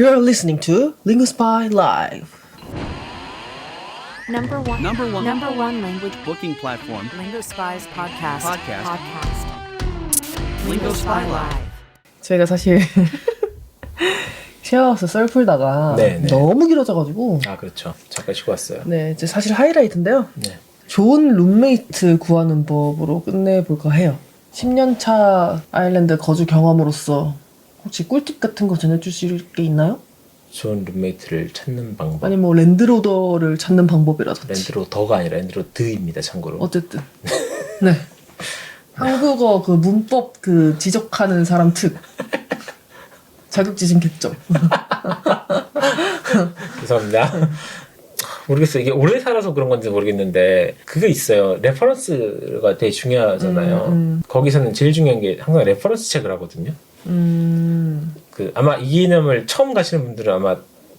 You're listening to Linguspy Live. Number one. Number one. Number one language. booking platform, Lingo Spies podcast. Podcast. Podcast. Lingo Spy Live. 저희가 사실 쉐어하우스 썰 풀다가 네, 네. 너무 길어져가지고 아 그렇죠. 잠깐 쉬고 왔어요. 네 이제 사실 하이라이트인데요. 네. 좋은 룸메이트 구하는 법으로 끝내볼까 해요. 10년 차 아일랜드 거주 경험으로서 혹시 꿀팁 같은 거 전해주실 게 있나요? 좋은 룸메이트를 찾는 방법. 아니 뭐 랜드로더를 찾는 방법이라든지 랜드로 더가 아니라 랜드로 드입니다. 참고로. 어쨌든 네 한국어 그 문법 그 지적하는 사람 특 자격지심 개점 죄송합니다. 모르겠어요. 이게 오래 살아서 그런 건지 모르겠는데 그게 있어요. 레퍼런스가 되게 중요하잖아요. 음, 음. 거기서는 제일 중요한 게 항상 레퍼런스 체크를 하거든요. 음 그 아마 이 개념을 처음 가시는 분들은 아마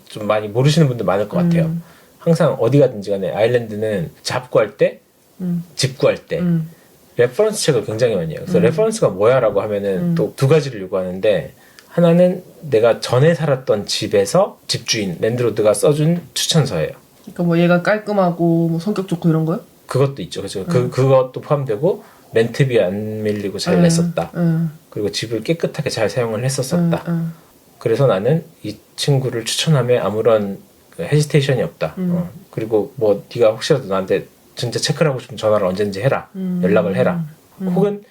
좀 많이 모르시는 분들 많을 것 같아요. 음. 항상 어디 가든지 간에 아일랜드는 잡 구할 때, 음, 집 구할 때 음, 레퍼런스 책을 굉장히 많이 해요. 그래서 음. 레퍼런스가 뭐야라고 하면은 음. 또두 가지를 요구하는데 하나는 내가 전에 살았던 집에서 집주인 랜드로드가 써준 추천서예요. 그러니까 뭐 얘가 깔끔하고 뭐 성격 좋고 이런 거요? 그것도 있죠. 그죠? 그 그것도 포함되고 렌트비 안 밀리고 잘 냈었다. 응, 그리고 집을 깨끗하게 잘 사용을 응, 했었었다. 응, 그래서 나는 이 친구를 추천함에 아무런 그 헤지테이션이 없다. 음. 어. 그리고 뭐 네가 혹시라도 나한테 진짜 체크를 하고 싶으면 전화를 언제든지 해라. 음. 연락을 해라. 음. 혹은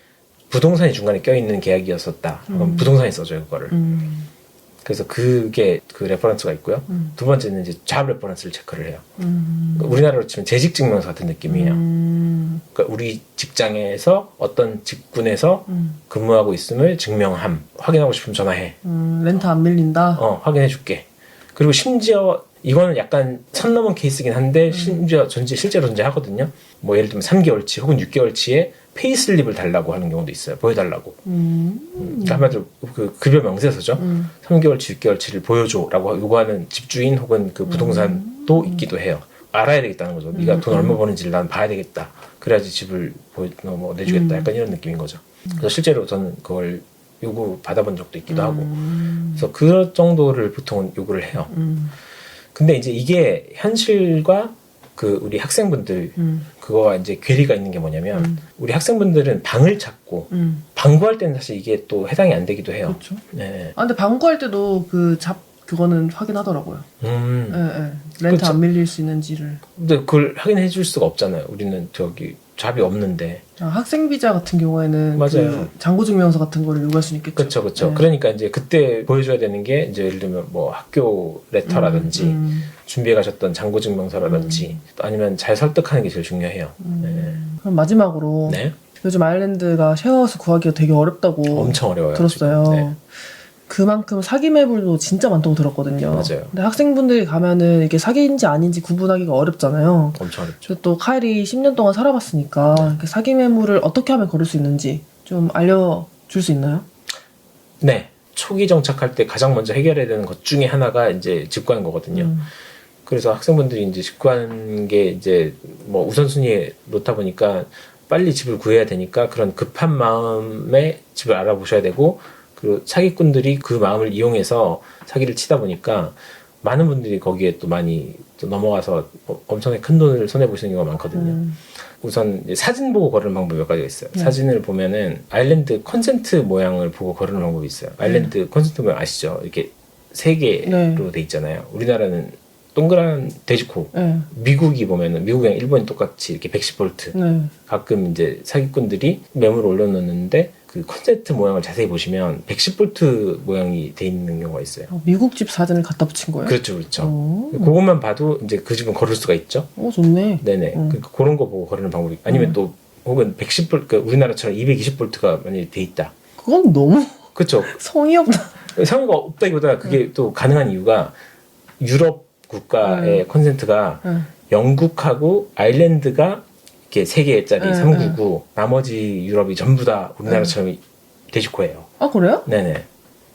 부동산이 중간에 껴있는 계약이었었다. 그럼 음. 부동산이 써줘요 그거를. 음, 그래서 그게 그 레퍼런스가 있고요. 음. 두 번째는 이제 잡 레퍼런스를 체크를 해요. 음, 그러니까 우리나라로 치면 재직 증명서 같은 느낌이에요. 음, 그러니까 우리 직장에서 어떤 직군에서 음, 근무하고 있음을 증명함. 확인하고 싶으면 전화해. 음, 렌트 안 밀린다. 어, 확인해 줄게. 그리고 심지어 이거는 약간 선 넘은 케이스긴 한데 심지어 전지 실제로 존재하거든요. 뭐 예를 들면 3개월치 혹은 6개월치에 페이슬립을 달라고 하는 경우도 있어요. 보여달라고. 음, 음, 그러니까 한마디로 그 급여 명세서죠. 음, 3개월치, 6개월치를 보여줘라고 요구하는 집주인 혹은 그 부동산도 있기도 해요. 알아야 되겠다는 거죠. 네가 돈 얼마 버는지를 난 봐야 되겠다. 그래야지 집을 보여, 어, 뭐 내주겠다. 약간 이런 느낌인 거죠. 그래서 실제로 저는 그걸 요구 받아본 적도 있기도 하고. 음, 그래서 그 정도를 보통은 요구를 해요. 음, 근데 이제 이게 현실과 그 우리 학생분들 음, 그거와 이제 괴리가 있는 게 뭐냐면 음. 우리 학생분들은 방을 찾고 음, 방구할 때는 사실 이게 또 해당이 안 되기도 해요. 그렇죠. 네. 아 근데 방구할 때도 그 잡 그거는 확인하더라고요. 음. 예, 예. 렌트 그쵸. 안 밀릴 수 있는지를. 근데 그걸 확인해 줄 수가 없잖아요. 우리는 저기 잡이 없는데. 아, 학생 비자 같은 경우에는 맞아요. 그 장고 증명서 같은 거를 요구할 수 있겠죠. 그렇죠, 그렇죠. 네. 그러니까 이제 그때 보여줘야 되는 게 이제 예를 들면 뭐 학교 레터라든지 음, 준비해 가셨던 장고 증명서라든지 또 아니면 잘 설득하는 게 제일 중요해요. 음. 그럼 마지막으로 네. 요즘 아일랜드가 쉐어하우스 구하기가 되게 어렵다고 엄청 어려워요. 들었어요. 네. 그만큼 사기 매물도 진짜 많다고 들었거든요. 맞아요. 근데 학생분들이 가면은 이게 사기인지 아닌지 구분하기가 어렵잖아요. 엄청 어렵죠. 또 카일이 10년 동안 살아봤으니까 그 사기 매물을 어떻게 하면 걸을 수 있는지 좀 알려줄 수 있나요? 네. 초기 정착할 때 가장 먼저 해결해야 되는 것 중에 하나가 이제 집 구하는 거거든요. 음, 그래서 학생분들이 이제 집 구하는 게 이제 뭐 우선순위에 놓다 보니까 빨리 집을 구해야 되니까 그런 급한 마음에 집을 알아보셔야 되고 그리고 사기꾼들이 그 마음을 이용해서 사기를 치다 보니까 많은 분들이 거기에 또 많이 또 넘어가서 어- 엄청나게 큰 돈을 손해 보시는 경우가 많거든요. 음, 우선 사진 보고 거르는 방법이 몇 가지가 있어요. 네. 사진을 보면은 아일랜드 컨센트 모양을 보고 거르는 방법이 있어요. 아일랜드 컨센트 모양 아시죠? 이렇게 세 개로 네. 돼 있잖아요. 우리나라는 동그란 돼지코. 네, 미국이 보면은 미국이랑 일본이 똑같이 이렇게 110볼트. 네. 가끔 이제 사기꾼들이 매물을 올려놓는데 그 컨센트 모양을 자세히 보시면 110볼트 모양이 돼 있는 경우가 있어요. 어, 미국 집 사진을 갖다 붙인 거예요? 그렇죠, 그렇죠. 오, 그것만 봐도 이제 그 집은 거를 수가 있죠. 오, 좋네. 네네. 음. 그러니까 그런 거 보고 거르는 방법이 아니면 음. 또 혹은 110볼 그러니까 우리나라처럼 220볼트가 만약에 돼 있다. 그건 너무 그렇죠. 성의 없다. 상의가 없다기보다 그게 음. 또 가능한 이유가 유럽 국가의 컨센트가 네. 영국하고 아일랜드가 이렇게 세 개짜리 네, 399 나머지 유럽이 전부 다 우리나라처럼 돼지코예요. 아 그래요? 네네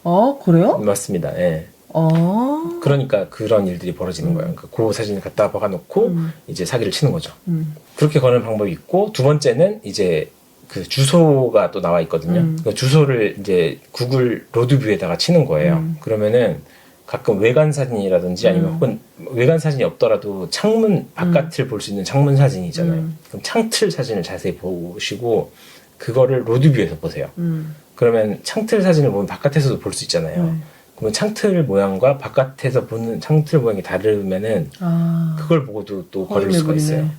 아 그래요? 맞습니다. 예. 아, 그러니까 그런 일들이 벌어지는 거예요. 그러니까 그 사진을 갖다 박아놓고 음. 이제 사기를 치는 거죠. 음, 그렇게 거는 방법이 있고 두 번째는 이제 그 주소가 또 나와 있거든요. 음. 그 주소를 이제 구글 로드뷰에다가 치는 거예요. 음. 그러면은 가끔 외관 사진이라든지 아니면 혹은 외관 사진이 없더라도 창문 바깥을 볼수 있는 창문 사진이 있잖아요. 음. 그럼 창틀 사진을 자세히 보시고 그거를 로드뷰에서 보세요. 음. 그러면 창틀 사진을 보면 바깥에서도 볼 수 있잖아요. 네. 그러면 창틀 모양과 바깥에서 보는 창틀 모양이 다르면은 아. 그걸 보고도 또 걸을 수가 허위매물이네. 있어요.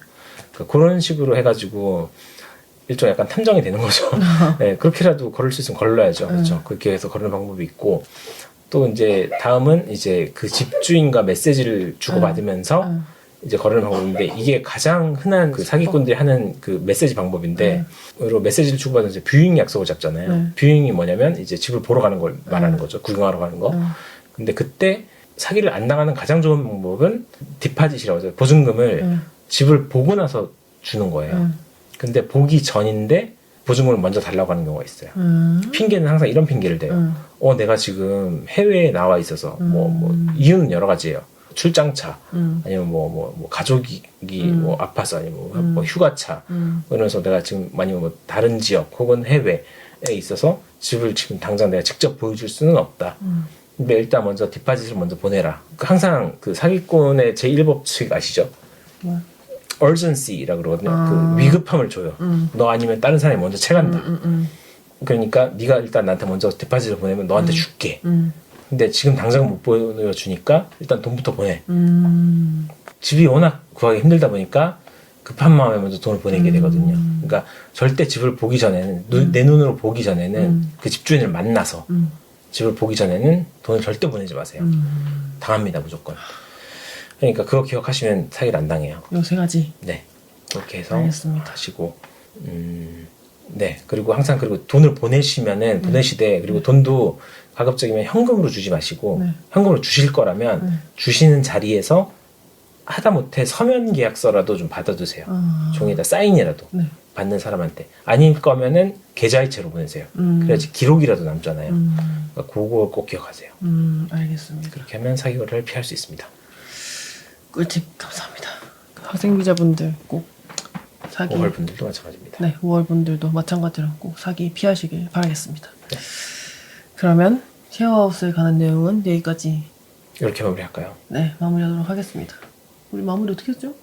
그러니까 그런 식으로 해가지고 일종 약간 탐정이 되는 거죠. 네, 그렇게라도 걸을 수 있으면 걸러야죠. 그렇죠. 그렇게 해서 걸는 방법이 있고 또 이제 다음은 이제 그 집주인과 메시지를 주고받으면서 음. 이제 거르는 방법인데 이게 가장 흔한 그 사기꾼들이 하는 그 메시지 방법인데 으로 메시지를 주고받으면서 뷰잉 약속을 잡잖아요. 네. 뷰잉이 뭐냐면 이제 집을 보러 가는 걸 말하는 거죠. 구경하러 가는 거. 음. 근데 그때 사기를 안 당하는 가장 좋은 방법은 디파짓이라고 하죠. 보증금을 음. 집을 보고 나서 주는 거예요. 음. 근데 보기 전인데 보증금을 먼저 달라고 하는 경우가 있어요. 음. 핑계는 항상 이런 핑계를 대요. 음. 어, 내가 지금 해외에 나와 있어서 뭐, 뭐 이유는 여러 가지예요. 출장차 음. 아니면 뭐, 뭐, 뭐 가족이 음. 뭐 아파서 아니면 뭐, 음. 뭐 휴가차 음. 그러면서 내가 지금 아니면 뭐 다른 지역 혹은 해외에 있어서 집을 지금 당장 내가 직접 보여줄 수는 없다. 음. 근데 일단 먼저 디파짓을 먼저 보내라. 항상 그 사기꾼의 제1 법칙 아시죠? 뭐? Urgency라고 그러거든요. 아. 그 위급함을 줘요. 음. 너 아니면 다른 사람이 먼저 채간다. 음. 음. 그러니까 네가 일단 나한테 먼저 디파짓을 보내면 너한테 줄게. 음. 근데 지금 당장 못 보여주니까 일단 돈부터 보내. 음. 집이 워낙 구하기 힘들다 보니까 급한 마음에 먼저 돈을 보내게 되거든요. 음. 그러니까 절대 집을 보기 전에는 눈- 내 눈으로 보기 전에는 음. 그 집주인을 만나서 음. 집을 보기 전에는 돈을 절대 보내지 마세요. 음. 당합니다 무조건. 그러니까 그거 기억하시면 사기를 안 당해요. 요세 가지. 네 그렇게 해서 알겠습니다. 하시고 음, 네 그리고 항상 그리고 돈을 보내시면은 보내시되 그리고 돈도 가급적이면 현금으로 주지 마시고 네. 현금으로 주실 거라면 네. 주시는 자리에서 하다못해 서면 계약서라도 좀 받아두세요. 아. 종이에다 사인이라도 네. 받는 사람한테 아닐 거면은 계좌이체로 보내세요. 음. 그래야지 기록이라도 남잖아요. 음. 그러니까 그거 꼭 기억하세요. 음. 알겠습니다. 그렇게 하면 사기를 피할 수 있습니다. 꿀팁 감사합니다. 학생 비자분들 꼭 사기. 5월 분들도 마찬가지입니다. 네, 5월 분들도 마찬가지로 꼭 사기 피하시길 바라겠습니다. 그러면 쉐어하우스에 관한 내용은 여기까지 이렇게 마무리할까요? 네 마무리하도록 하겠습니다. 우리 마무리 어떻게 했죠?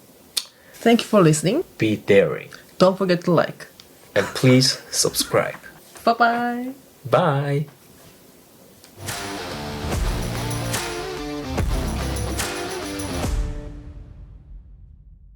Thank you for listening. Be daring Don't forget to like. and please subscribe. Bye bye. Bye.